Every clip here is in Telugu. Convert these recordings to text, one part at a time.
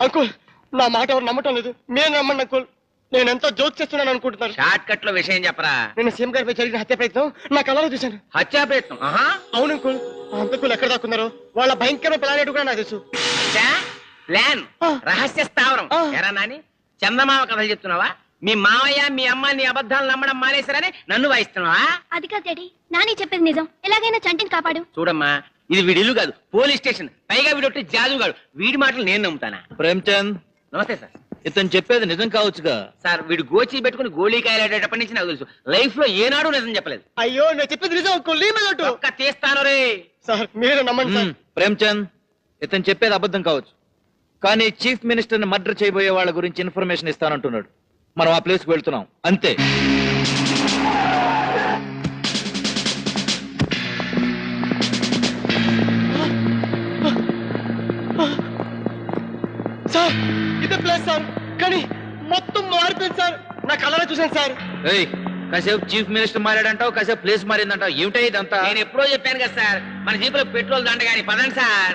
నా మాట ఎవరు నమ్మటం లేదు. నేను నమ్మండి అంకుల్. నేను ఎంతో జోక్ చేస్తున్నాను అనుకుంటున్నారు. షార్ట్ కట్లో విషయం చెప్పరా? నేను సీఎం గారిపై జరిగిన హత్య ప్రయత్నం నా కళ్ళలో చూశాను. హత్యా ప్రయత్నం? ఆహా. అవును అంకుల్. ఆ హంతకులు ఎక్కడ దాక్కున్నారో వాళ్ళ భయంకరమైన ప్లాన్ కూడా నాకు తెలుసు? ప్లాన్. రహస్య స్థావరం. ఎరా నాని చందమామ కథలు చెప్తున్నావా? మీ మావయ్య మీ అమ్మ నీ అబద్ధాలు నమ్మడం మానేశారని నన్ను వాయిస్తున్నావా? అది కాదు డాడీ. నాని చెప్పేది నిజం. ఎలాగైనా చంటిని కాపాడు. చూడమ్మా ఇది వీడి ఇల్లు కాదు పోలీస్ స్టేషన్. పైగా వీడొట్టి జాదు కాదు వీడి మాటలు నేను నమ్ముతానా? ప్రేమ్చంద్. నమస్తే సార్. ఇతను చెప్పేది నిజం కావచ్చుగా. సార్ వీడు గోచి పెట్టుకుని గోళీకాయలు ఆడేటప్పటి నుంచి నాకు తెలుసు. లైఫ్లో ఏనాడు నిజం చెప్పలేదు. అయ్యో నేను చెప్పింది నిజం మీద. ఒక్క తీస్తాను రే. సార్ మీరు నమ్మండి సార్. ప్రేమ్చంద్ ఇతను చెప్పేది అబద్ధం కావచ్చు. కానీ చీఫ్ మినిస్టర్ని మర్డర్ చేయబోయే వాళ్ళ గురించి ఇన్ఫర్మేషన్ ఇస్తానంటున్నాడు. మనం ఆ ప్లేస్కు వెళ్తున్నాం. అంతే. ప్లేస్ సార్ కానీ మొత్తం మారిపోయింది సార్ నా కళ్ళలో చూశాను సార్ ఏయ్ కాసేపు చీఫ్ మినిస్టర్ మారాడంటావు కాసేపు ప్లేస్ మారిందంటావు. ఏమిటా ఇదంతా? నేను ఎప్పుడో చెప్పాను కదా సార్ మన జీపులో పెట్రోల్ దండ కానీ పదండి సార్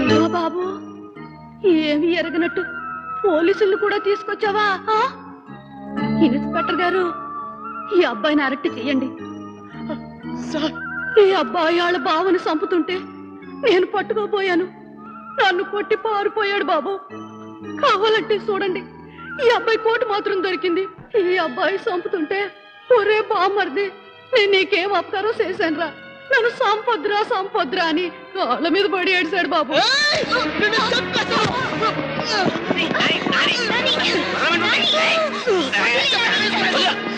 నువ్వా బాబు. ఏమి ఎరగనట్టు. పోలీసులు కూడా తీసుకొచ్చావా? ఆ? ఇన్స్పెక్టర్ గారు ఈ అబ్బాయిని అరెక్ట్ చెయ్యండి సార్ ఈ అబ్బాయి వాళ్ళ బావని చంపుతుంటే నేను పట్టుకోపోయాను నన్ను కొట్టి పారిపోయాడు బాబు కావాలంటే చూడండి ఈ అబ్బాయి కోటు మాత్రం దొరికింది ఈ అబ్బాయి చంపుతుంటే ఒరే బామ్మర్ది నేను నీకేం అప్తారో చేశానురా నన్ను సంపద్రా సంపద్రా అని కాళ్ళ మీద పడి ఏడిశాడు బాబు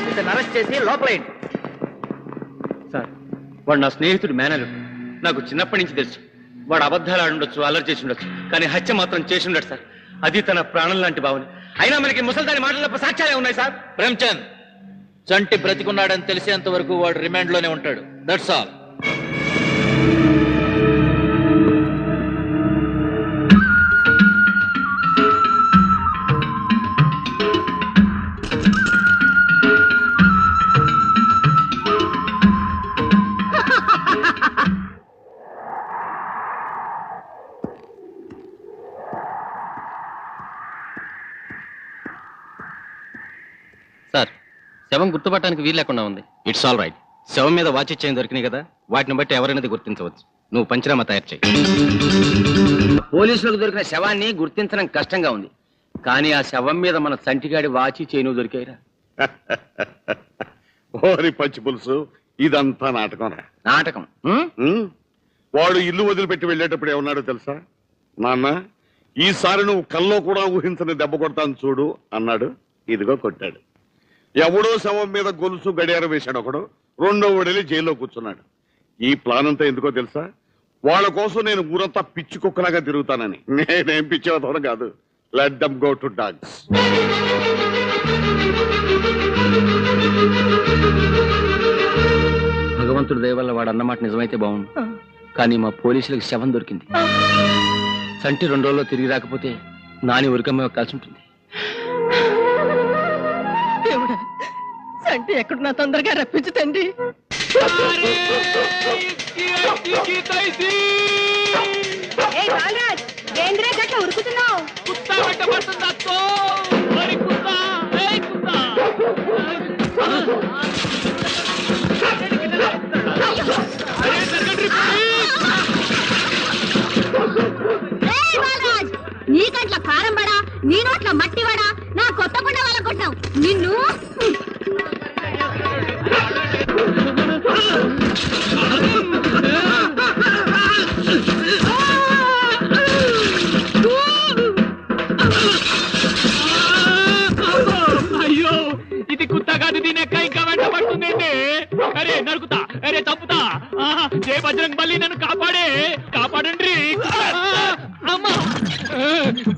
ఇతను అరెస్ట్ చేసి లోపలేయండి సార్ వాడు నా స్నేహితుడు మేనలు నాకు చిన్నప్పటి నుంచి తెలుసు. వాడు అబద్ధాలు ఆడుండొచ్చు అల్లరి చేసి ఉండొచ్చు కానీ హత్య మాత్రం చేసి ఉండడు సార్. అది తన ప్రాణం లాంటి భావన. అయినా మనకి ముసల్దాని మాటల సాక్ష్యాలే ఉన్నాయి సార్. ప్రేమ్చంద్ చంటి బ్రతికున్నాడని తెలిసేంత వరకు వాడు రిమాండ్లోనే ఉంటాడు. దట్స్ ఆల్ శవం గుర్తుపట్టడానికి వీలు లేకుండా ఉంది. ఇట్స్ ఆల్ రైట్ శవం మీద వాచ్ చైన్ దొరికినాయి కదా? వాటిని బట్టి ఎవరైనది గుర్తించవచ్చు. నువ్వు పంచనామా తయారు చేయి. పోలీసులకు దొరికిన శవాన్ని గుర్తించడం కష్టంగా ఉంది. కానీ ఆ శవం మీద మన సంటిగాడి వాచి చేను దొరికాయిరా. ఓరి పచ్చి పులుసు ఇదంతా నాటకం. రా నాటకం? వాడు ఇల్లు వదిలిపెట్టి వెళ్ళేటప్పుడు ఏమన్నాడో తెలుసా? నాన్న ఈసారి నువ్వు కల్లో కూడా ఊహించని దెబ్బ కొడతాను చూడు అన్నాడు. ఇదిగో కొట్టాడు. ఎవడో శవం మీద గొలుసు గడియారం వేశాడు ఒకడు. రెండో ఓడెళ్ళి జైల్లో కూర్చున్నాడు. ఈ ప్లాన్ అంతా ఎందుకో తెలుసా? వాళ్ళ కోసం నేను ఊరంతా పిచ్చి కుక్కలాగా తిరుగుతానని. నేనేం పిచ్చి అవుతాను కాదు. Let them go to dogs భగవంతుడి దయ వల్ల వాడు అన్నమాట నిజమైతే బాగుండు. కానీ మా పోలీసులకు శవం దొరికింది. సంటి రెండు రోజుల్లో తిరిగి రాకపోతే నాని ఉరికమ్మ కలిసి ఉంటుంది. అంటే ఎక్కడున్నా తొందరగా రప్పించు తండ్రి.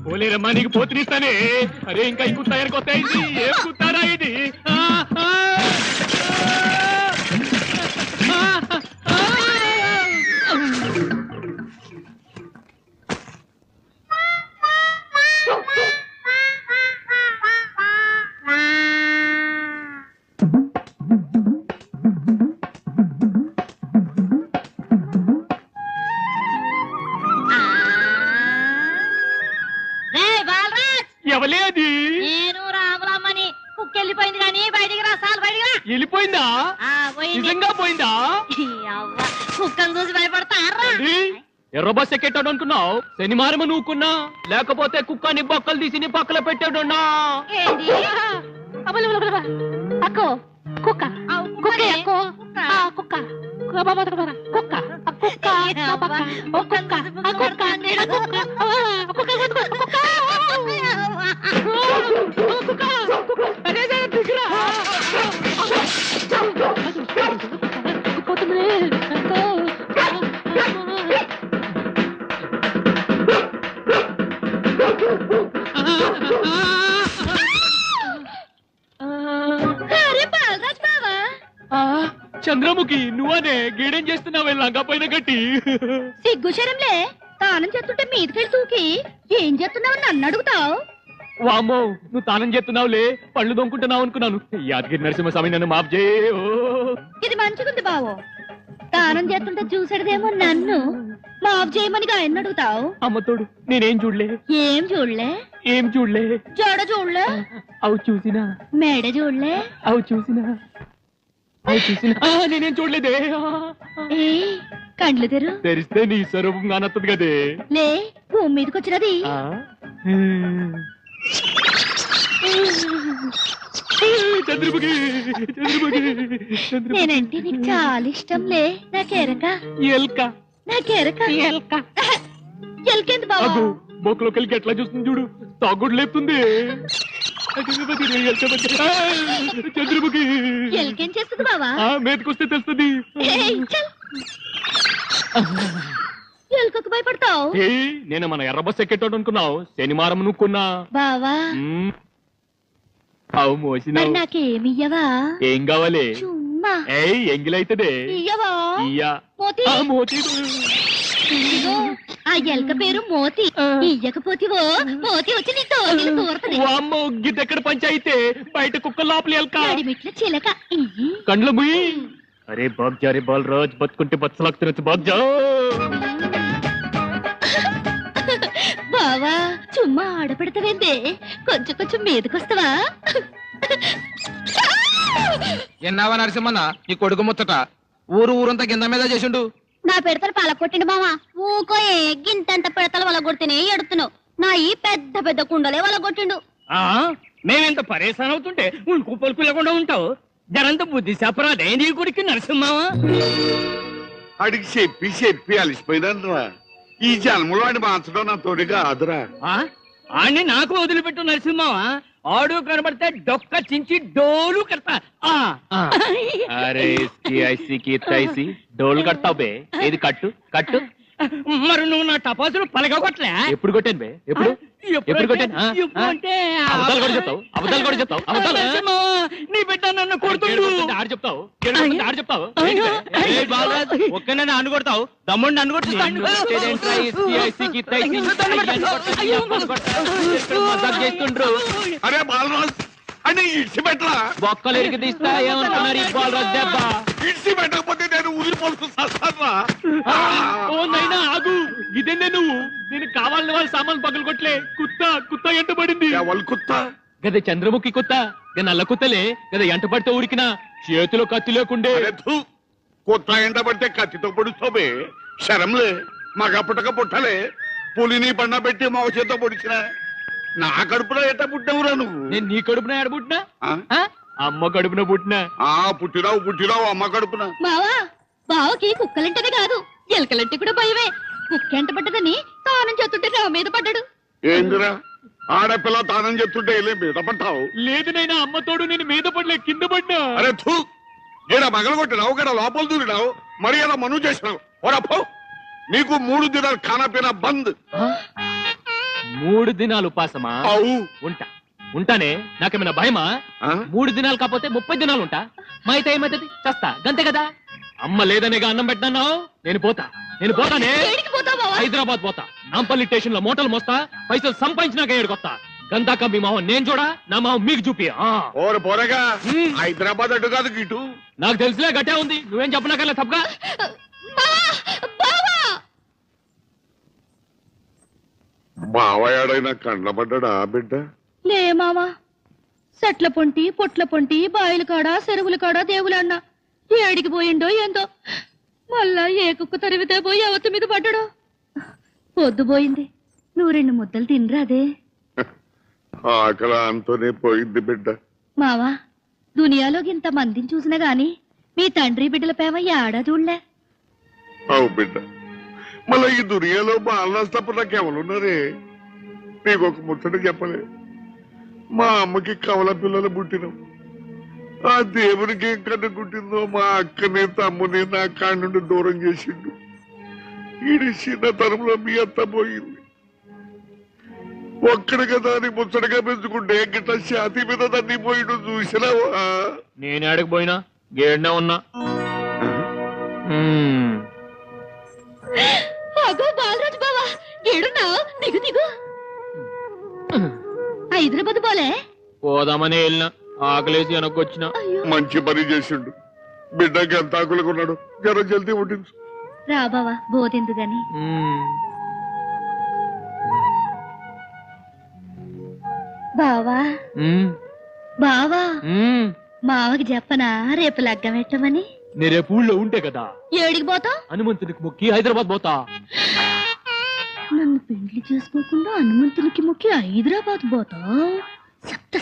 పోలేరమ్మా నీకు పోతునిస్తానే. అరే ఇంకా ఈ కుత్త ఎనకొస్తాయి ఏం కుట్టారా ఇది? పోయింది? నిజంగా పోయిందా? కుక్కను చూసి భయపడతారా? ఎర్ర బస్ ఎక్కేటాడు అనుకున్నావు? శనివారం నూకున్నా లేకపోతే కుక్కని బొక్కలు తీసి నీ పక్కన పెట్టాడున్నా ఏంది? అక్కో కుక్క. కుక్క అక్కో. ఆ కుక్క. కుక్క. కుక్క. కుక్క. కుక్క. చంద్రముఖి నువ్వనే గీడేం చేస్తున్నావు లంగా పైన గట్టి సిగ్గు శరంలే తానం చేస్తుంటే మీదకెళ్ళి తూకి ఏం చేస్తున్నావు నన్ను అడుగుతావు? వామ్మో నువ్వు తానం చేస్తున్నావులే పళ్ళు దొంకుంటున్నావు అనుకున్నాను. యాదగిరి నరసింహస్వామి నన్ను మాఫ్ చేయ. ఇది మంచిగుంది బావో. తానం చేస్తుంటే చూసాడదేమో నన్ను మాఫ్ చేయమని ఆయన అడుగుతావు? అమ్మతోడు నేనేం చూడలే. ఏం చూడలే? ఏం చూడలే. జడ చూడలే? అవు చూసినా. మెడ చూడలే? అవు చూసినా. అవు చూసినా. ఆ, నేనేం చూడలేదే. ఆ, ఆ. ఏ కండ్లు తెరు. తెరిస్తే నీ స్వరూపం కానత్తది కదే. లే భూమి మీదకి వచ్చినది. ఆ? చంద్రముఖి చంద్రముఖి చంద్రముఖి. నేనంటే నీకు చాలా ఇష్టం లే. నాకెరక ఎల్క. నాకెరక ఎల్క. ఎల్కెంది అబ్బో బొక్కలోకి ఎట్లా చూస్తుంది చూడు. తాగుడు లేపుతుంది. చంద్రముఖి. ఎల్కేం చేస్తుంది బావా? మేతకొస్తే తెలుస్తుంది. ఎలుకకు భయపడతావు? నేను మన ఎర్ర బస్ ఎక్కేటోడు అనుకున్నావు. శనివారం నువ్వుకున్నా బావా. అవు మరి మోసినావు నాకేమియ్యవా ఏం కావాలి? ఎంగిలైతదే. ఇయ్యవా? ఇయ్యా. మోతి. ఇదిగో, ఆ ఎలక పేరు మోతి. ఇయ్యకపోతివో మోతి వచ్చి నీ తోటిని తూరతది. వామ్మో గిద్దెక్కడ పంచాయితే బయట కుక్క లోపలి ఎల్క. నడిమిట్ల చిలక. ఇయ్యి. కండ్ల ముయ్యి. అరే బాగ్జా రే బాల్ రాజ్ బతుకుంటే బచ్చలాక్తున్నచ్చు బాగ్జా బావా చుమ్మా ఆడపెడతావేందే? కొంచెం కొంచెం మీదకొస్తావా? ఎన్నావా నరసింహన్న నీ కొడుకు ముచ్చట? ఊరు ఊరంతా కింద మీద చేసిండు. నా పెడతలు పలకొట్టిండు మావా. ఊకో గింతంత పెడతలు వల కొడితేనే ఎడుతున్నావు నా ఈ పెద్ద పెద్ద కుండలే వల కొట్టిండు మేమెంత పరేషాన్ అవుతుంటే ఉల్కు పలుకు లేకుండా ఉంటావు? జరంత బుద్ధి చెప్పరాదే నీ కొడుకు నరసింహావా అడిగి చెప్పి చెప్పి అలిసిపోయినరా ఈ జన్మలో వాడిని మార్చడం నా తోడి కాదురా. ఆడిని నాకు వదిలిపెట్టు నరసింహావా ఆడు కనబడితే డొక్క చించి డోలు కడతా. అరే ఐసీకి ఐసి డోలు కడతావు బే. ఏది కట్టు? కట్టు? మరి నువ్వు నా టపాసులు పలగొట్టలే ఎప్పుడు కొట్టాను బే? ఎప్పుడు? ఎప్పుడు కొట్టాను ఆ? ఆ? అబద్ధాలు కూడా చెప్తావు అబద్ధాలు కూడా చెప్తావు అబద్ధాలు? నీ బిడ్డ నన్ను కొడుతుండు. ఆడు చెప్తావు ఏడుకొడుతుండు ఆడు చెప్తావు. ఏంటి బే? ఏ బాలరాజ్, ఒక్కనే నన్ను కొడతావు తమ్ముడు నన్ను కొట్టుతాడు చేస్తుండ్రు? అరే బాలరాజ్ అని ఇడిచి పెట్టరా బొక్కలు ఎరికి తీస్తా ఏమనుకున్నారు ఈ బాలరాజ్ దెబ్బ? ఇడిచి పెట్టకపోతే నేను ఊరిపోతూ సస్తారా ఓ నైనా ఆగు. ఇదేనే నువ్వు? నేను కావాలని వాళ్ళ సామాన్లు పగలు కొట్టలే కుత్త కుత్త ఎంట పడింది. కుత్త. గద చంద్రముఖి కుత్త గద నల్ల కుత్తలే గద ఎంట పడితే ఉరికినా చేతిలో కత్తి లేకుండే. కొత్త ఎంట పడితే కత్తితో పొడుస్తావే. శరంలే మగ పుట్టక పుట్టలే. పులిని బండ పెట్టి మా చేత పొడిచిన. నా కడుపులో ఎట్ట పుట్టావురా నువ్వు? నేను నీ కడుపున ఎడబుట్టినా ఆ? అమ్మ కడుపున పుట్టినా? ఆ పుట్టిరావు పుట్టిరావు అమ్మ కడుపున. బావా బావకి కుక్కలంటేనే కాదు ఎలకలంటే కూడా భయమే. కుక్క ఎంట పడ్డదని తానం చేస్తుంటే నా మీద పడ్డాడు. ఏందిరా? ఆడపిల్ల తానం చెప్తుంటే వెళ్ళి మీద పట్టావు లేదు నైనా అమ్మతోడు నేను మీద పడలే కింద పడినా అరే థూ! ఏడా మగలు కొట్టినావు కదా లోపల దూరినావు మరి అలా మను చేసినావు. ఓరా పో. నీకు మూడు దినాలు ఖానాపీనా బంద్. మూడు దినాలు ఉపాసమా? అవు. ఉంటా. ఉంటానే? నాకేమైనా భయమా? ఆ? మూడు దినాలు కాకపోతే ముప్పై దినాలు ఉంటా. మా అయితే ఏమైతుంది? చస్తా. గంతే కదా? అమ్మ లేదనేగా అన్నం పెట్టినావు నేను పోతా. నేను పోతానే. హైదరాబాద్ పోతా. నాంపల్లి స్టేషన్లో మోటలు మోస్తా పైసలు సంపాదించినాక ఏడుకొస్తా గంతాక మీ మావ నేను చూడా నా మావ మీకు చూపి ఆ. ఓరు పోరగా. హైదరాబాద్ అడ్డు కాదు ఇటు నాకు తెలిసిలే గట్టే ఉంది. నువ్వేం చెప్పనాకలే తప్పగా. బావా బావా! బావయాడైనా కండ్లబడ్డా బిడ్డ? మావా సెట్ల పొంటి పొట్ల పొంటి బాయిల కాడ చెరువుల కాడ దేవులన్న ఏడికి పోయిండో ఏందో. మళ్ళా ఏ కుక్క తరివితే పోయి అవత మీద పడ్డాడో? పొద్దు పోయింది. నువ్వు రెండు ముద్దలు తినరాదే ఆకలి అంతోనే పోయింది బిడ్డ. మావా దునియాలో ఇంత మందిని చూసినా గాని మీ తండ్రి బిడ్డల ప్రేమ ఏడా చూడలే? అవు బిడ్డ. మళ్ళీ ఈ దునియాలో మా అల్లా తప్ప నీకు ఒక ముచ్చట చెప్పలే. మా అమ్మకి కవల పిల్లలు పుట్టినాం. ఆ దేవునికి ఏం కన్ను గుట్టిందో మా అక్కని తమ్ముని నా కాడి నుండి దూరం చేసిండు. ఈడి చిన్నతనంలో మీ అత్త పోయింది. ఒక్కడి కదా అని ముచ్చటగా పెంచుకుంటే గిట్ల ఛాతీ మీద దాన్ని పోయిండు చూసినావా? నేను ఆడకు పోయినా గేడ్నే ఉన్నా. మ్మ్. అగో బాలరాజు బావా ఏడున్నావు? దిగు దిగు. హైదరాబాద్ పోలే? పోదామని వెళ్ళిన. ఆకలేసి వెనక్కొచ్చిన. మంచి పని చేసిండు. బిడ్డకి ఎంత ఆకులుగా ఉన్నాడు జర జల్దీ పుట్టించు. రా బావా బోదెందు గాని. బావా. బావా. మావకి చెప్పనా రేపు లగ్గం పెట్టమని నీ రేపు ఊళ్ళో ఉంటే కదా. ఏడికి పోతావు? హనుమంతునికి మొక్కి హైదరాబాద్ పోతా. నన్ను పెండ్లి చేసుకోకుండా హనుమంతునికి మొక్కి హైదరాబాద్ పోతావు? సప్త.